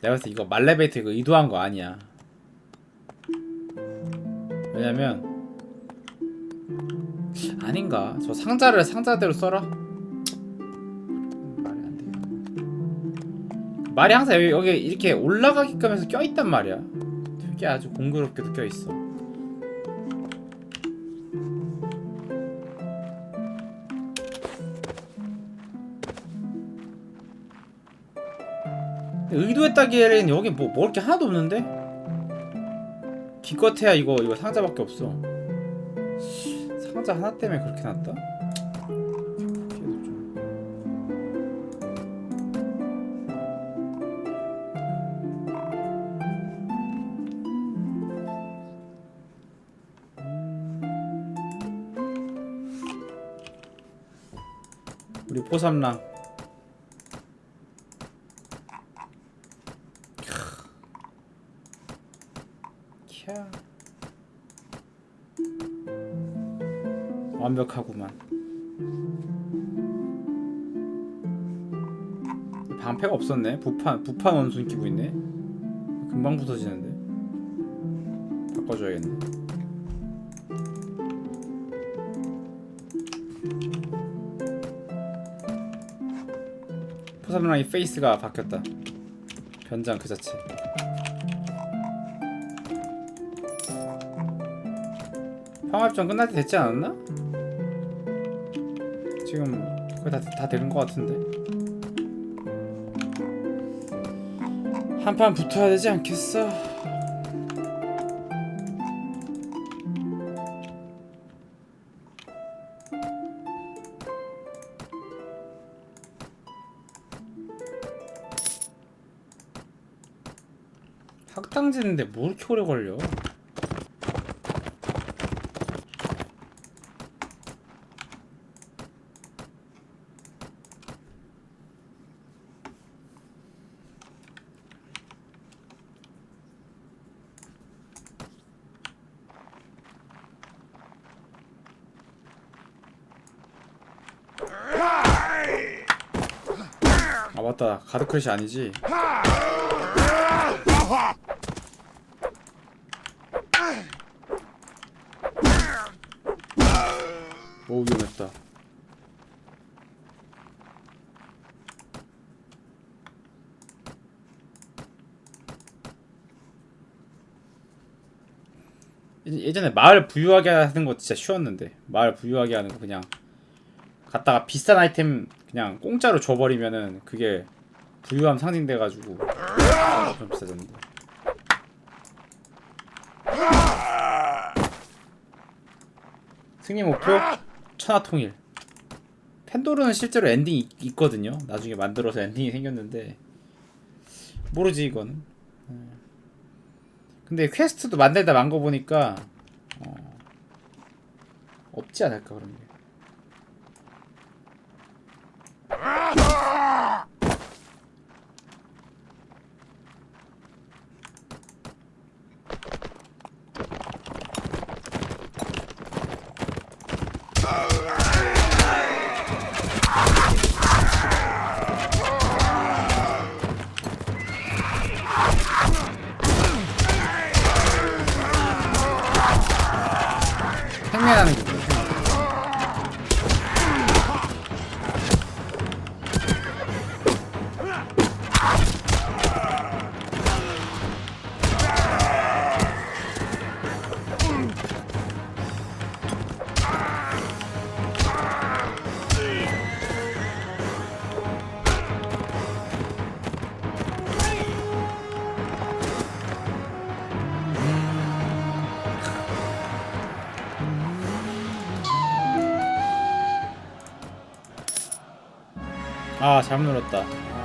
내가 봤을 때 이거 말레베이트 이거 의도한 거 아니야. 왜냐면 아닌가? 저 상자를 상자대로 써라. 말이 안 돼요. 말이 항상 여기, 여기 이렇게 올라가게끔 해서 껴 있단 말이야. 되게 아주 공교롭게도 껴 있어. 의도했다기에는 여기 뭐 먹을 게 하나도 없는데? 기껏해야 이거 이거 상자밖에 없어. 상자 하나 때문에 그렇게 났다? 우리 포삼랑 완벽하구만. 방패가 없었네. 부판 부판 원숭이 끼고 있네. 금방 부서지는데. 바꿔줘야겠네. 포삼랑이 페이스가 바뀌었다. 변장 그 자체. 평합전 끝날 때 됐지 않았나? 지금 거의 다, 다된것 같은데 한 판 붙어야 되지 않겠어? 학당 지는데 뭐 이렇게 오래 걸려? 아 맞다. 가드크래시 아니지? 오 위험했다. 예- 예전에 마을 부유하게 하는 거 진짜 쉬웠는데. 마을 부유하게 하는 거 그냥 갖다가 비싼 아이템 그냥 공짜로 줘버리면은 그게 부유함 상징돼가지고 좀 비싸졌는데. 승리 목표? 천하통일. 펜도르는 실제로 엔딩이 있- 있거든요. 나중에 만들어서 엔딩이 생겼는데. 모르지 이거는. 예. 근데 퀘스트도 만들다 만 거 보니까 어, 없지 않을까 그런 게 생매 아 잘못 눌렀다. 아.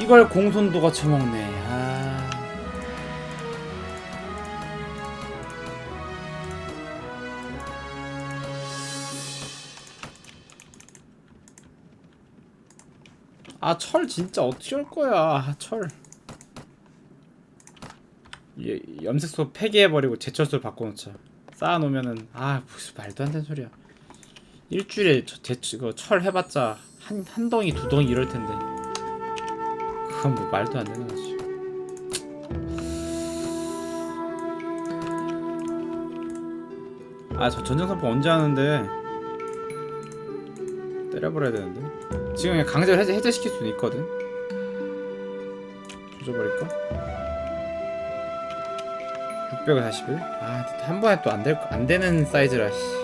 이걸 공손도가 처먹네. 아. 아 철 진짜 어떻게 할 거야 아, 철 예, 염색소 폐기해버리고 제철소 바꿔놓자. 쌓아놓으면은 아 무슨 말도 안 되는 소리야 일주일에 저, 제, 이거 철 해봤자 한, 한 덩이 두 덩이 이럴 텐데 그건 뭐 말도 안 되는 거지. 아 저 전쟁선포 언제 하는데 때려버려야 되는데 지금 그냥 강제로 해제, 해제시킬 수는 있거든 조져버릴까? 641? 아 한 번에 또 안 될 안 되는 사이즈라 씨.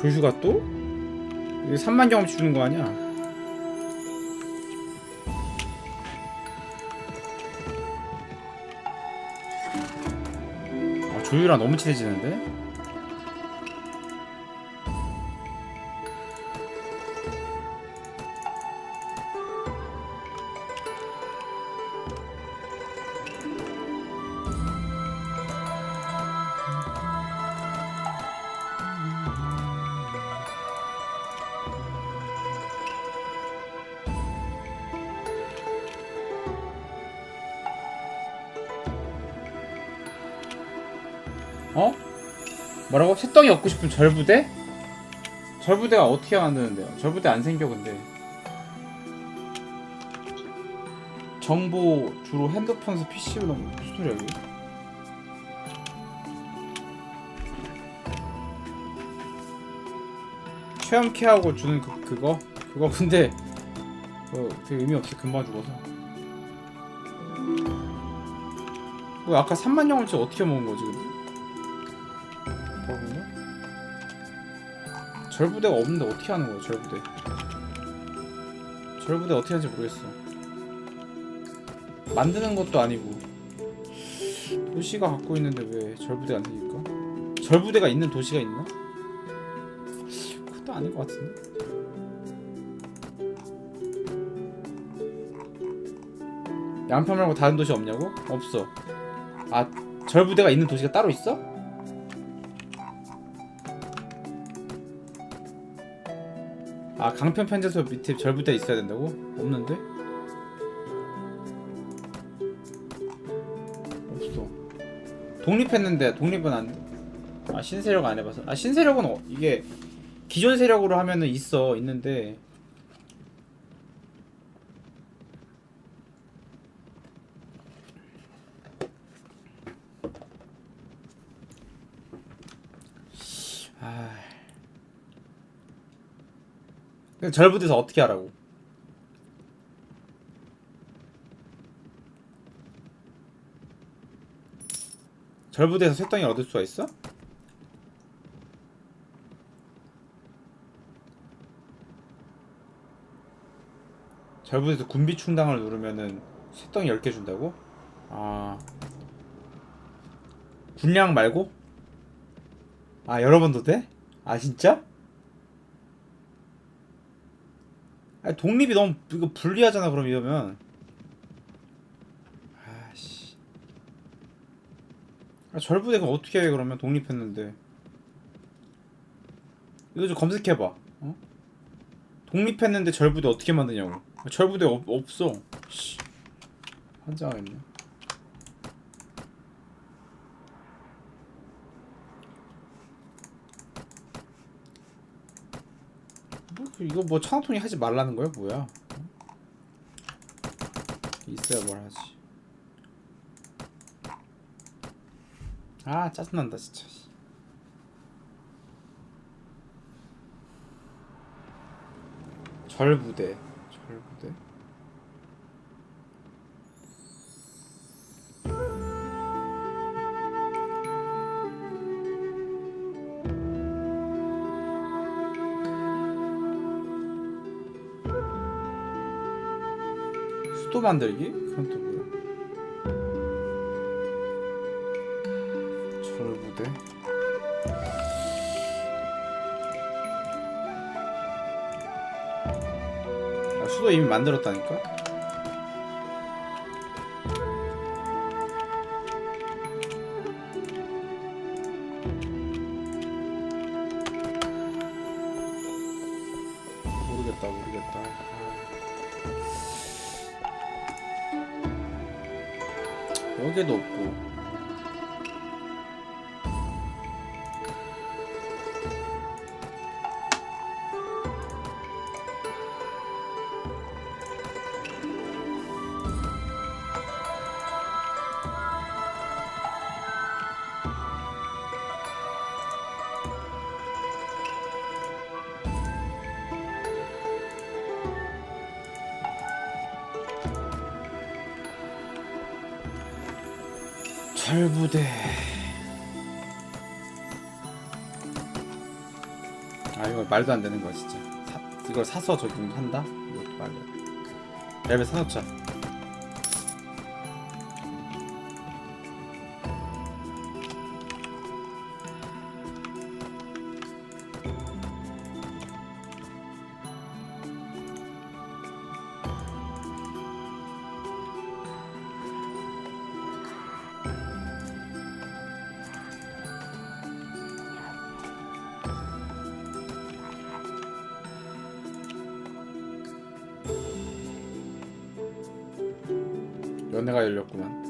조슈가 또? 이거 3만 경험치 주는 거 아니야? 아, 조유랑 너무 친해지는데? 어? 뭐라고? 새덩이 얻고 싶은 절부대? 절부대가 어떻게 만드는데요? 절부대 안 생겨 근데 정보 주로 핸드폰에서 PC로 넘 무슨 소리야 이게? 체험키하고 주는 그, 그거? 그거 근데 그거 되게 의미 없이 금방 죽어서 뭐 아까 3만 영을치 어떻게 먹은 거지 근데? 절부대가 없는데 어떻게 하는 거야 절부대 절부대 어떻게 하는지 모르겠어 만드는 것도 아니고 도시가 갖고 있는데 왜 절부대가 안 생길까? 절부대가 있는 도시가 있나? 그것도 아닌 것 같은데 양평 말고 다른 도시 없냐고? 없어 아 절부대가 있는 도시가 따로 있어? 아 강평 편제소 밑에 절부대 있어야 된다고? 없는데? 없어 독립했는데 독립은 안아 신세력 안 해봐서 아 신세력은 어, 이게 기존 세력으로 하면은 있어 있는데 절부대에서 어떻게 하라고? 절부대에서 쇠덩이를 얻을 수가 있어? 절부대에서 군비 충당을 누르면은 쇠덩이 10개 준다고? 아 군량 말고? 아 여러 번도 돼? 아 진짜? 아니 독립이 너무 이거 불리하잖아 그럼 이러면. 아씨. 아, 절부대가 어떻게 해 그러면? 독립했는데. 이거 좀 검색해봐 어? 독립했는데 절부대 어떻게 만드냐고. 아, 절부대 없, 없어. 씨. 환장하겠네 뭐, 그 이거 뭐 천하통이 하지 말라는 거야 뭐야? 어? 있어야 뭘 하지. 아 짜증난다 진짜. 절부대, 절부대. 수도 만들기? 그건 또 뭐야? 절부대 아, 수도 이미 만들었다니까? 아. 여기도 발부대 아 이거 말도 안 되는 거야 진짜 사, 이걸 사서 적용한다? 이것도 안 돼. 랩에 사놓자 연애가 열렸구만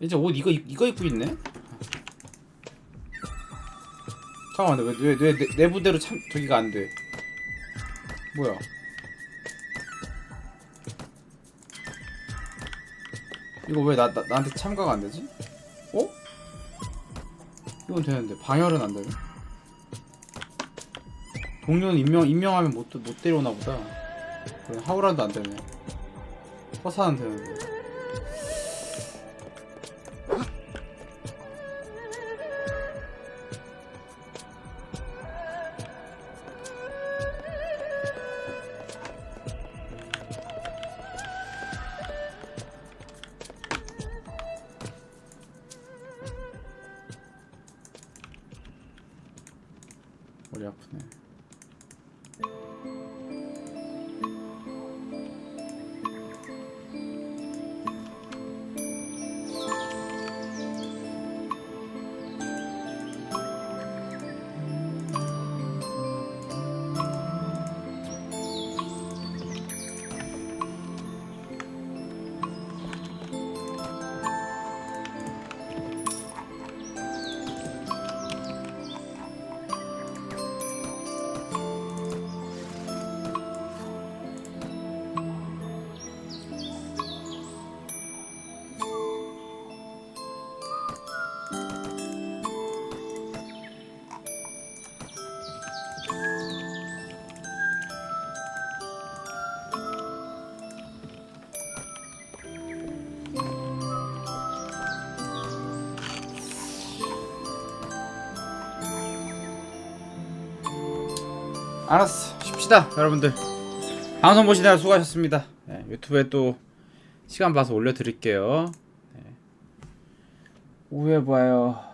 이제 옷 이거 입- 이거 입고 있네? 잠깐만 왜왜 왜, 내, 내 부대로 참 저기가 안 돼? 뭐야? 이거 왜 나, 나 나한테 참가가 안 되지? 어? 이건 되는데 방열은 안 되네. 동료는 임명 임명하면 못 못 데려오나 보다. 하우라도 안 되네. 허사는 되는데. 머리 아프네. 알았어. 쉽시다, 여러분들. 방송 보시느라 수고하셨습니다. 네, 유튜브에 또 시간 봐서 올려드릴게요. 네. 오후에 봐요.